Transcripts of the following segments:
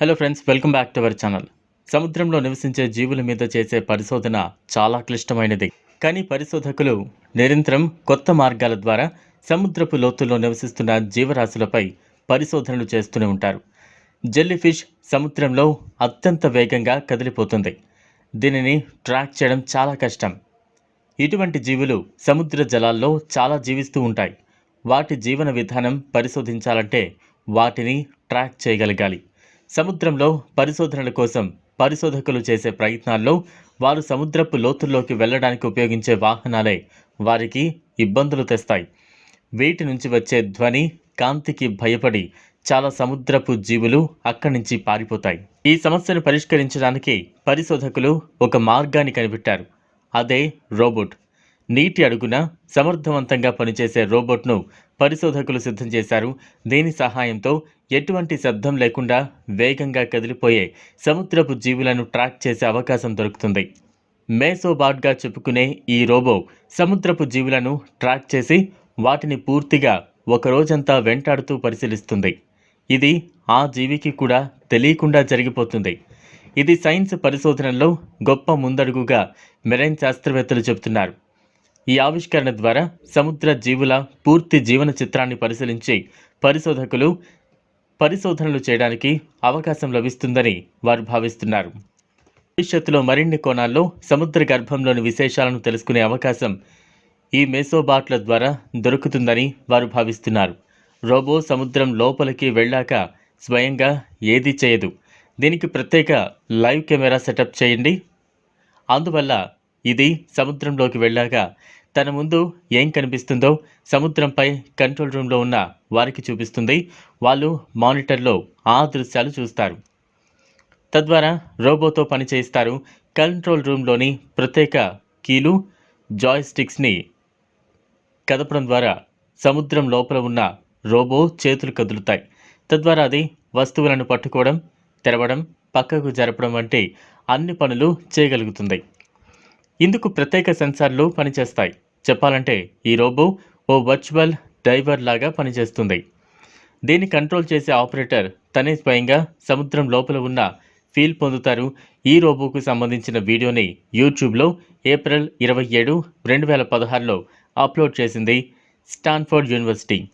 Hello friends welcome back to our channel సముద్రంలో నివసించే జీవుల మీద చేసే పరిశోధన చాలా క్లిష్టమైనది. కానీ పరిశోధకులు నిరంతరం కొత్త మార్గాల ద్వారా సముద్రపు లోతుల్లో నివసిస్తున్న జీవరాశులపై పరిశోధనలు చేస్తూనే ఉంటారు. జెల్లీ ఫిష్ సముద్రంలో అత్యంత వేగంగా కదిలిపోతుంది. దీనిని ట్రాక్ చేయడం చాలా కష్టం. ఇటువంటి జీవులు సముద్ర జలాల్లో చాలా జీవిస్తూ ఉంటాయి. వాటి జీవన విధానం పరిశోధించాలంటే వాటిని ట్రాక్ చేయగలగాలి. సముద్రంలో పరిశోధనల కోసం పరిశోధకులు చేసే ప్రయత్నాల్లో వారు సముద్రపు లోతుల్లోకి వెళ్ళడానికి ఉపయోగించే వాహనాలే వారికి ఇబ్బందులు తెస్తాయి. వీటి నుంచి వచ్చే ధ్వని కాంతికి భయపడి చాలా సముద్రపు జీవులు అక్కడి నుంచి పారిపోతాయి. ఈ సమస్యను పరిష్కరించడానికి పరిశోధకులు ఒక మార్గాన్ని కనిపెట్టారు. అదే రోబోట్. నీటి అడుగున సమర్థవంతంగా పనిచేసే రోబోట్ను పరిశోధకులు సిద్ధం చేశారు. దీని సహాయంతో ఎటువంటి శబ్దం లేకుండా వేగంగా కదిలిపోయే సముద్రపు జీవులను ట్రాక్ చేసే అవకాశం దొరుకుతుంది. మేసోబాట్గా చెప్పుకునే ఈ రోబో సముద్రపు జీవులను ట్రాక్ చేసి వాటిని పూర్తిగా ఒక రోజంతా వెంటాడుతూ పరిశీలిస్తుంది. ఇది ఆ జీవికి కూడా తెలియకుండా జరిగిపోతుంది. ఇది సైన్స్ పరిశోధనలో గొప్ప ముందడుగుగా మెరైన్ శాస్త్రవేత్తలు చెబుతున్నారు. ఈ ఆవిష్కరణ ద్వారా సముద్ర జీవుల పూర్తి జీవన చిత్రాన్ని పరిశీలించి పరిశోధకులు పరిశోధనలు చేయడానికి అవకాశం లభిస్తుందని వారు భావిస్తున్నారు. భవిష్యత్తులో మరిన్ని కోణాల్లో సముద్ర గర్భంలోని విశేషాలను తెలుసుకునే అవకాశం ఈ మెసోబాట్ల ద్వారా దొరుకుతుందని వారు భావిస్తున్నారు. రోబో సముద్రం లోపలికి వెళ్ళాక స్వయంగా ఏది చేయదు. దీనికి ప్రత్యేక లైవ్ కెమెరా సెటప్ చేయండి. అందువల్ల ఇది సముద్రంలోకి వెళ్ళాక తన ముందు ఏం కనిపిస్తుందో సముద్రంపై కంట్రోల్ రూమ్లో ఉన్న వారికి చూపిస్తుంది. వాళ్ళు మానిటర్లో ఆ దృశ్యాలు చూస్తారు. తద్వారా రోబోతో పని చేయిస్తారు కంట్రోల్ రూమ్లోని ప్రత్యేక కీలు జాయ్ స్టిక్స్ని కదపడం ద్వారా సముద్రం లోపల ఉన్న రోబో చేతులు కదులుతాయి. తద్వారా అది వస్తువులను పట్టుకోవడం తెరవడం పక్కకు జరపడం వంటి అన్ని పనులు చేయగలుగుతుంది. ఇందుకు ప్రత్యేక సెన్సార్లు పనిచేస్తాయి. చెప్పాలంటే ఈ రోబో ఓ వర్చువల్ డైవర్ లాగా పనిచేస్తుంది. దీన్ని కంట్రోల్ చేసే ఆపరేటర్ తనే స్వయంగా సముద్రం లోపల ఉన్న ఫీల్ పొందుతారు. ఈ రోబోకు సంబంధించిన వీడియోని యూట్యూబ్లో ఏప్రిల్ ఇరవై ఏడు రెండు వేల పదహారులో అప్లోడ్ చేసింది స్టాన్ఫోర్డ్ యూనివర్సిటీ.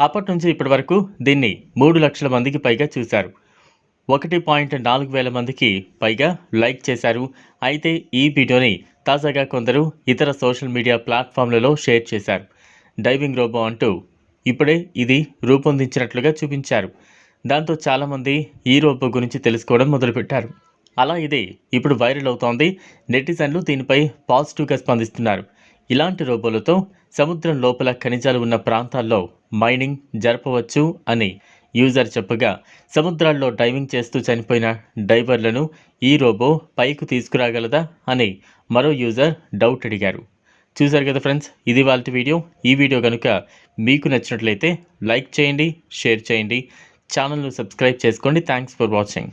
అప్పటి నుంచి ఇప్పటి వరకు దీన్ని మూడు లక్షల మందికి పైగా చూశారు. ఒకటి పాయింట్ నాలుగు వేల మందికి పైగా లైక్ చేశారు. అయితే ఈ వీడియోని తాజాగా కొందరు ఇతర సోషల్ మీడియా ప్లాట్ఫామ్లలో షేర్ చేశారు. డైవింగ్ రోబో అంటూ ఇప్పుడే ఇది రూపొందించినట్లుగా చూపించారు. దాంతో చాలామంది ఈ రోబో గురించి తెలుసుకోవడం మొదలుపెట్టారు. అలా ఇది ఇప్పుడు వైరల్ అవుతోంది. నెటిజన్లు దీనిపై పాజిటివ్గా స్పందిస్తున్నారు. ఇలాంటి రోబోలతో సముద్రం లోపల ఖనిజాలు ఉన్న ప్రాంతాల్లో మైనింగ్ జరపవచ్చు అని యూజర్ చెప్పగా సముద్రాల్లో డైవింగ్ చేస్తూ చనిపోయిన డైవర్లను ఈ రోబో పైకి తీసుకురాగలదా? అని మరో యూజర్ డౌట్ అడిగారు. చూశారు కదా ఫ్రెండ్స్ ఇది వాళ్ళ వీడియో. ఈ వీడియో కనుక మీకు నచ్చినట్లయితే లైక్ చేయండి షేర్ చేయండి. ఛానల్ను సబ్స్క్రైబ్ చేసుకోండి. Thanks for watching.